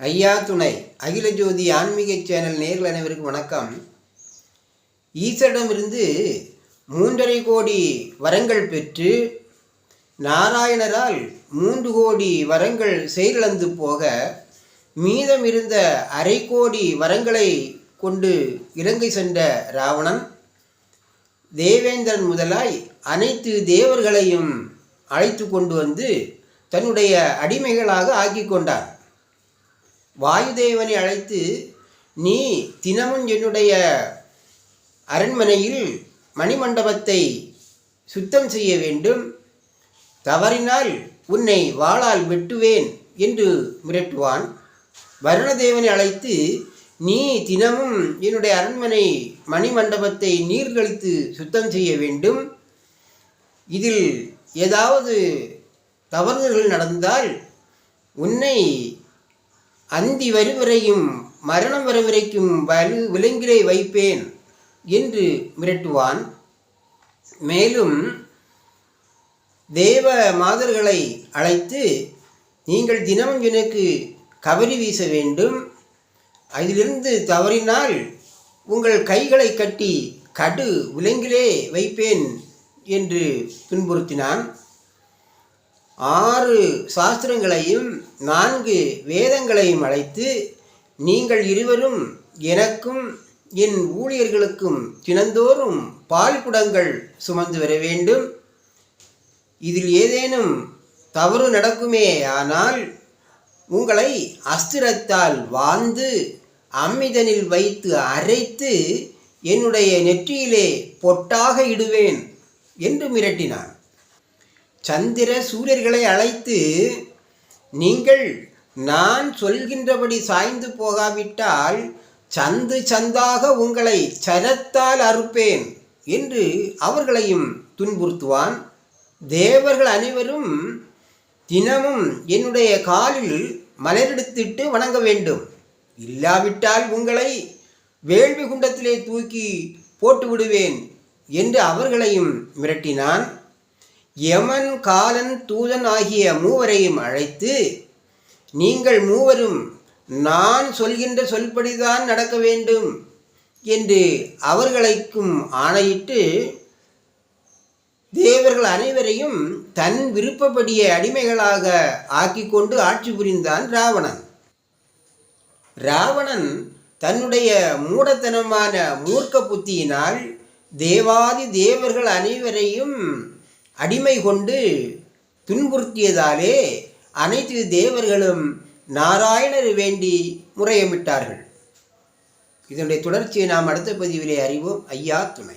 ஐயா துணை அகில ஜோதி ஆன்மீக சேனல் நேர்கள் அனைவருக்கும் வணக்கம். ஈசரிடமிருந்து மூன்றரை கோடி வரங்கள் பெற்று நாராயணரால் மூன்று கோடி வரங்கள் செயலிழந்து போக மீதம் இருந்த அரை கோடி வரங்களை கொண்டு இலங்கை சென்ற ராவணன் தேவேந்திரன் முதலாய் அனைத்து தேவர்களையும் அழைத்து கொண்டு வந்து தன்னுடைய அடிமைகளாக ஆக்கி கொண்டார் வாயுதேவனை அழைத்து நீ தினமும் என்னுடைய அரண்மனையில் மணிமண்டபத்தை சுத்தம் செய்ய வேண்டும். தவறினால் உன்னை வாளால் வெட்டுவேன் என்று மிரட்டுவான். வருணதேவனை அழைத்து நீ தினமும் என்னுடைய அரண்மனை மணிமண்டபத்தை நீர் கழித்து சுத்தம் செய்ய வேண்டும். இதில் ஏதாவது தவறுகள் நடந்தால் உன்னை அந்தி வருவரையும் மரணம் வருவரைக்கும் வலு விலங்கிலே வைப்பேன் என்று மிரட்டுவான். மேலும் தேவ மாதர்களை அழைத்து நீங்கள் தினமும் எனக்கு கவரி வீச வேண்டும். அதிலிருந்து தவறினால் உங்கள் கைகளை கட்டி கடு விலங்கிலே வைப்பேன் என்று துன்புறுத்தினான். ஆறு சாஸ்திரங்களையும் நான்கு வேதங்களையும் அழைத்து நீங்கள் இருவரும் எனக்கும் என் ஊழியர்களுக்கும் தினந்தோறும் பால் குடங்கள் சுமந்து வர வேண்டும். இதில் ஏதேனும் தவறு நடக்குமே ஆனால் உங்களை அஸ்திரத்தால் வாழ்ந்து அம்மிதனில் வைத்து அரைத்து என்னுடைய நெற்றியிலே பொட்டாக இடுவேன் என்று மிரட்டினான். சந்திர சூரியர்களை அழைத்து நீங்கள் நான் சொல்கின்றபடி சாய்ந்து போகாவிட்டால் சந்து சந்தாக உங்களை சரத்தால் அறுப்பேன் என்று அவர்களையும் துன்புறுத்துவான். தேவர்கள் அனைவரும் தினமும் என்னுடைய காலில் மலரெடுத்திட்டு வணங்க வேண்டும். இல்லாவிட்டால் உங்களை வேள்வி குண்டத்திலே தூக்கி போட்டு விடுவேன் என்று அவர்களையும் மிரட்டினான். யமன் காலன் தூதன் ஆகிய மூவரையும் அழைத்து நீங்கள் மூவரும் நான் சொல்கின்ற சொல்படிதான் நடக்க வேண்டும் என்று அவர்களுக்கும் ஆணையிட்டு தேவர்கள் அனைவரையும் தன் விருப்பப்படிய அடிமைகளாக ஆக்கி கொண்டு ஆட்சி புரிந்தான் ராவணன். ராவணன் தன்னுடைய மூடத்தனமான மூர்க்க புத்தியினால் தேவாதி தேவர்கள் அனைவரையும் அடிமை கொண்டு துன்புறுத்தியதாலே அனைத்து தேவர்களும் நாராயணர் வேண்டி முறையமிட்டார்கள். இதனுடைய தொடர்ச்சியை நாம் அடுத்த பதிவிலே அறிவோம். ஐயா துணை.